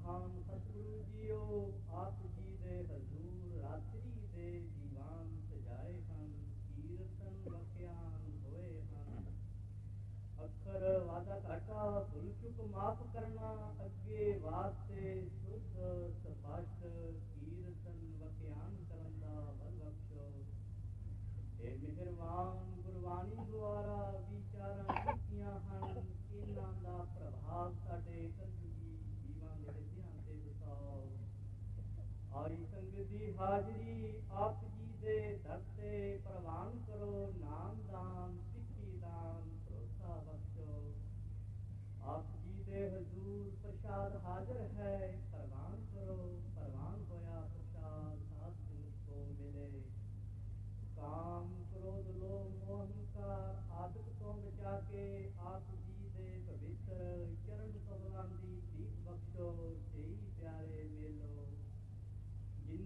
ਮਹਾਨ ਸਤਿਗੁਰੂ ਜੀਓ, ਆਪ ਜੀ ਦੇ ਹਜ਼ੂਰ ਰਾਤਰੀ ਦੇ ਦੀਵਾਨ ਸਜਾਏ ਹਨ, ਕੀਰਤਨ ਵਖਿਆਨ ਹੋਏ ਹਨ। ਅੱਖਰ ਵਾਦਾ ਘਾਟਾ ਭੁੱਲ ਚੁੱਕ ਮਾਫ ਕਰਨਾ, ਅੱਗੇ ਵਾਸਤੇ ਸੁਧ ਸਪਸ਼ਟ ਕੀਰਤਨ ਵਖਿਆਨ ਕਰਨ ਦਾ ਬਲ ਬਖਸ਼ੋ। ਇਹ ਮਿਹਰਬਾਨ, ਗੁਰਬਾਣੀ ਦੁਆਰਾ ਵਿਚਾਰਾਂ ਕੀਤੀਆਂ ਹਨ, ਇਹਨਾਂ ਦਾ ਪ੍ਰਭਾਵ ਸਾਡੇ ਆਈ ਸੰਗ ਦੀ ਹਾਜ਼ਰੀ, ਆਪ ਜੀ ਦੇ ਦਰ ਤੇ ਪ੍ਰਵਾਨ ਕਰੋ, ਨਾਮ ਦਾਨ, ਸਿੱਖੀ ਦਾਨ, ਭਰੋਸਾ ਬਖਸ਼ੋ। ਆਪ ਜੀ ਦੇ ਹਜ਼ੂਰ ਪ੍ਰਸ਼ਾਦ ਹਾਜ਼ਰ ਹੈ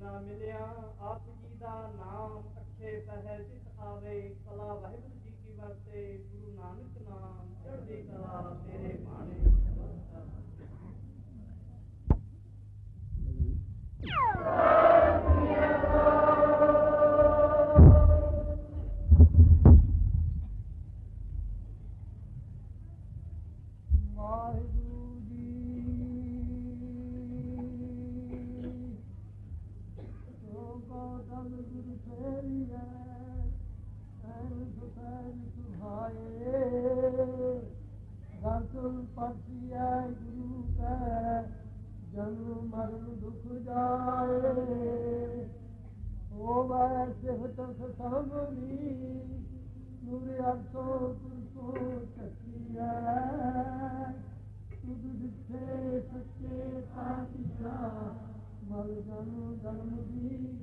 ਜਿੰਨਾ ਮਿਲਿਆ। ਆਪ ਜੀ ਦਾ ਨਾਮ ਅੱਠੇ ਪਹਿਰ ਜਿਤ ਆਵੇ। ਕਲਾ ਵਾਹਿਗੁਰੂ ਜੀ ਕੀ ਵਰਤੇ। ਗੁਰੂ ਨਾਨਕ ਨਾਮ ਚੜ੍ਹਦੀ ਕਲਾ ਤੇਰੇ ਬਾਣੇ ਵਾਹਿਗੁਰੂ ਦਰਸ਼ਨ ਗੁਰੂ ਕੈ, ਜਨਮ ਮਰਨ ਦੁਖ ਜਾਏ। ਹੋਵੈ ਸਿਫਤ ਸਤੰਗਰੀ ਨੂਰ ਅਰਸੋ ਤੁਸੋ ਚੱਕੀਐ ਤੁਧ ਦਿੱਤੇ ਸੱਚੇ ਪਾਤਸ਼ਾਹ, ਮਲ ਜਨ ਜਨਮ ਦੀ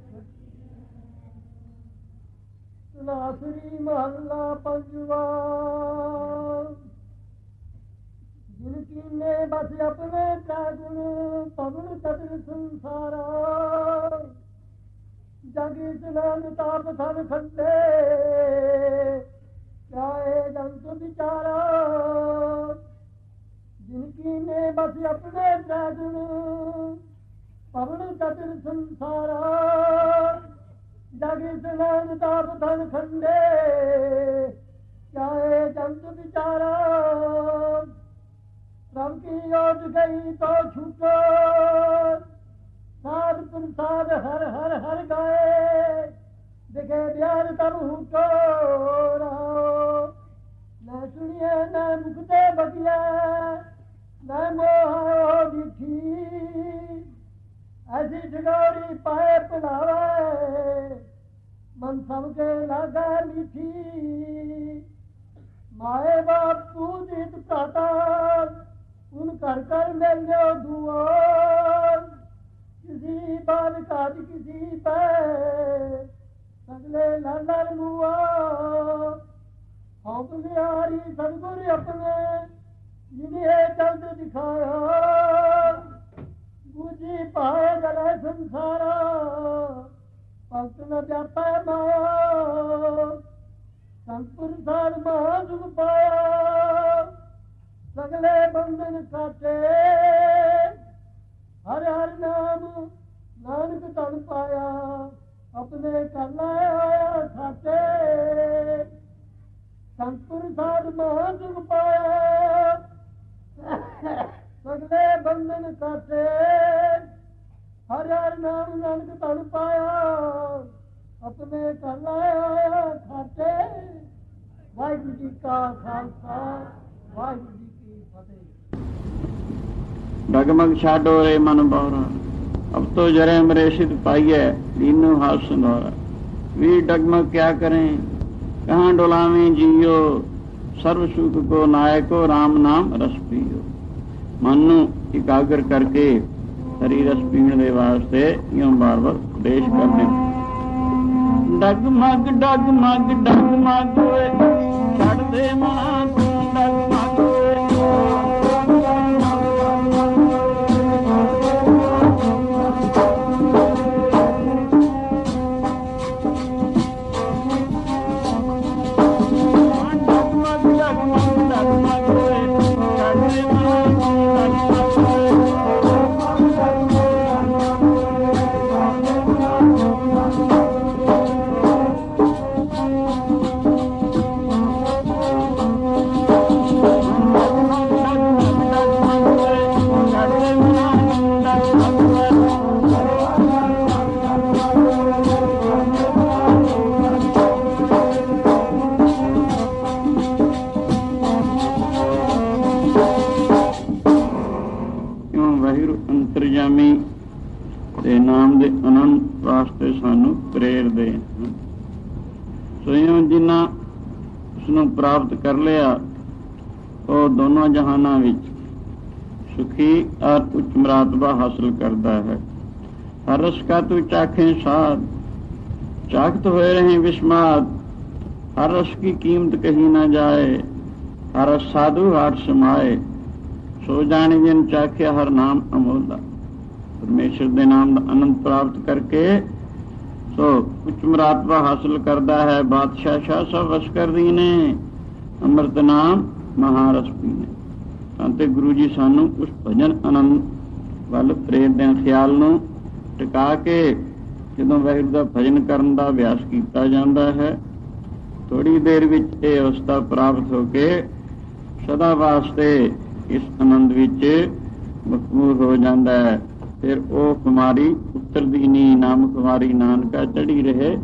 ਤਲਾਸਰੀ ਮਹੱਲਾ ਪੰਜਵਾ। ਜਿਨ ਕੀਨੇ ਬਸ ਆਪਣੇ ਕਾ ਗੁਣ ਪਵਨ ਤਦਰ ਸੰਸਾਰਾ। ਜਗ ਇਸਨਾਨ ਤਾਪ ਥਨ ਖੰਡੇ ਚਾਹੇ ਜੰਤ ਵਿਚਾਰਾ। ਜਿਨ ਕੀਨੇ ਬਸ ਆਪਣੇ ਗੁਣ ਪਵਨ ਤਤਰ ਸੰਸਾਰਾ। ਜਗ ਇਸਨਾਨ ਤਾਪ ਥਨ ਖੰਡੇ ਚਾਹੇ ਜੰਤ ਵਿਚਾਰਾ। ਪ੍ਰਭ ਕੀ ਓਟ ਗਈ ਤੋ ਛੁਟੋ। ਸਾਧ ਪ੍ਰਸਾਦ ਹਰ ਹਰ ਹਰ ਗਾਏ। ਦਿਖੇ ਦਿਆਰ ਤਬ ਹੁਟੋ ਰਹਾ ਨਾ ਸੁਣੀਏ ਨਾ ਮੁਖ ਬਗਿਆ ਨਾ ਮੋਹ ਵਿਠੀ ਐਸੀ ਜਗੋਰੀ ਪਾਏ ਭੁਲਾਵੇ ਮਨ ਸਭ ਕੇ ਲਾਗਾ ਮਿੱਠੀ। ਮਾਏ ਬਾਪੂ ਦੀਤ ਭਰਾਤਾ ਉਨ ਕਰ ਕਰ ਮਿਲਿਓ ਦੁਆਰ ਕਿਸੀ ਬਾਦ ਕਾਜ ਕਿਸੀ ਪੈ ਸਗਲੇ ਲਾਲਰ ਮੁਆ ਹਉ ਪੁਨਿਆਰੀ ਸਤਗੁਰ ਆਪਣੇ ਜਿਨੇ ਚੰਦ ਦਿਖਾਇਆ। ਗੁਜੀ ਪਾਏ ਗਲੇ ਸੰਸਾਰਾ। ਭਗਤ ਨ ਜਾਪੈ ਮਾਇਆ। ਸੰਪੁਰ ਸਾਧ ਮਹਾ ਪਾਇਆ। ਸਗਲੇ ਬੰਧਨ ਕਾਟੇ ਹਰ ਹਰ ਨਾਮ ਨਾਨਕ ਤਨ ਪਾਇਆ, ਆਪਣੇ ਕਰ ਆਇਆ ਸਾਚੇ। ਸੰਤੁਰ ਸਾਧ ਮਹਾ ਪਾਇਆ ਸਗਲੇ ਬੰਧਨ ਕਾਟੇ ਹਰ ਹਰ ਨਾਮ ਨਾਨਕ ਤਨ ਪਾਇਆ, ਆਪਣੇ ਕਰ ਆਇਆ ਖਾਤੇ ਵਾਹਿਗੁਰੂ ਜੀ ਕਾ ਖਾਲਸਾ, ਵਾਹਿਗੁਰੂ ਡਗਮਗ ਛਾਡੋ ਰੇ ਮਨ ਬਹਰਾ ਅਬ ਤੋ ਜਰੇ ਮਰੇ ਪਾਈਐ, ਦੀਨੋ ਹਾਸ ਸੁਨੋਰਾ ਵੀ ਡਗਮਗ ਕਿਆ ਕरें ਕਹਾਂ ਡੋਲਾਵੇਂ ਜੀਓ? ਸਰਵ ਸੁਖ ਕੋ ਨਾਇਕੋ RAM ਨਾਮ ਰਸ ਪੀਓ। ਮਨ ਨੂੰ ਇਕਾਗਰ ਕਰਕੇ ਹਰੀ ਰਸ ਪੀਣ ਦੇ ਵਾਸਤੇ ਇਉਂ ਬਾਰ-ਬਾਰ ਉਪਦੇਸ਼ ਕਰਦੇ ਡਗਮਗ ਡਗਮਗ ਡਗਮਗ ਛੱਡ ਦੇ ਮਨਾ। ਅੰਤਰਜਾਮੀ ਤੇ ਨਾਮ ਦੇ ਅਨੰਤ ਰਾਸਤੇ ਸਾਨੂੰ ਪ੍ਰੇਰਦੇ ਹਨ ਸੋਇਓ ਜਿਨ੍ਹਾਂ ਉਸ ਨੂੰ ਪ੍ਰਾਪਤ ਕਰ ਲਿਆ, ਉਹ ਦੋਨੋਂ ਜਹਾਨਾਂ ਵਿੱਚ ਸੁਖੀ ਔਰ ਉੱਚ ਮਰਾਤਬਾ ਹਾਸਲ ਕਰਦਾ ਹੈ। ਹਰਸ ਕਾ ਤੂੰ ਚਾਖੇ ਸਾਧ, ਚਾਖਤ ਹੋਏ ਰਹੇ ਵਿਸਮਾਦ। ਹਰਸ ਕੀ ਕੀਮਤ ਕਹੀ ਨਾ ਜਾਏ, ਹਰ ਸਾਧੂ ਹਾਟ ਸਮਾਏ। ਸੋ ਜਾਣੇ ਜਿਨ ਚਾਖਿਆ ਹਰ ਨਾਮ ਅਮੋਲਾ ਪਰਮੇਸ਼ਰ ਦੇ ਨਾਮ ਦਾ ਆਨੰਦ ਪ੍ਰਾਪਤ ਕਰਕੇ ਸੋ ਉੱਚ ਮਰਾਤਬਾ ਹਾਸਲ ਕਰਦਾ ਹੈ। ਬਾਦਸ਼ਾਹ ਸ਼ਾਹ ਸਭ ਵਸ ਕਰਦੀ ਨੇ। ਅੰਮ੍ਰਿਤ ਨਾਮ ਮਹਾਰਸ ਪੀਨੇ ਤਾਂ ਤੇ ਗੁਰੂ ਜੀ ਸਾਨੂੰ ਉਸ ਭਜਨ ਆਨੰਦ ਵੱਲ ਪ੍ਰੇਰਦੇ ਆ ਖਿਆਲ ਨੂੰ ਟਿਕਾ ਕੇ ਜਦੋਂ ਵਾਹਿਗੁਰੂ ਦਾ ਭਜਨ ਕਰਨ ਦਾ ਅਭਿਆਸ ਕੀਤਾ ਜਾਂਦਾ ਹੈ ਥੋੜੀ ਦੇਰ ਵਿੱਚ ਇਹ ਅਵਸਥਾ ਪ੍ਰਾਪਤ ਹੋ ਕੇ ਸਦਾ ਵਾਸਤੇ ਇਸ ਆਨੰਦ ਵਿੱਚ ਮਕਬੂਲ ਹੋ ਜਾਂਦਾ ਹੈ। ਫਿਰ ਉਹ ਕੁਮਾਰੀ ਉੱਤਰ ਦੀ ਨੀ ਨਾਮ ਕੁਮਾਰੀ ਨਾਨਕਾ ਚੜੀ ਰਹੇ।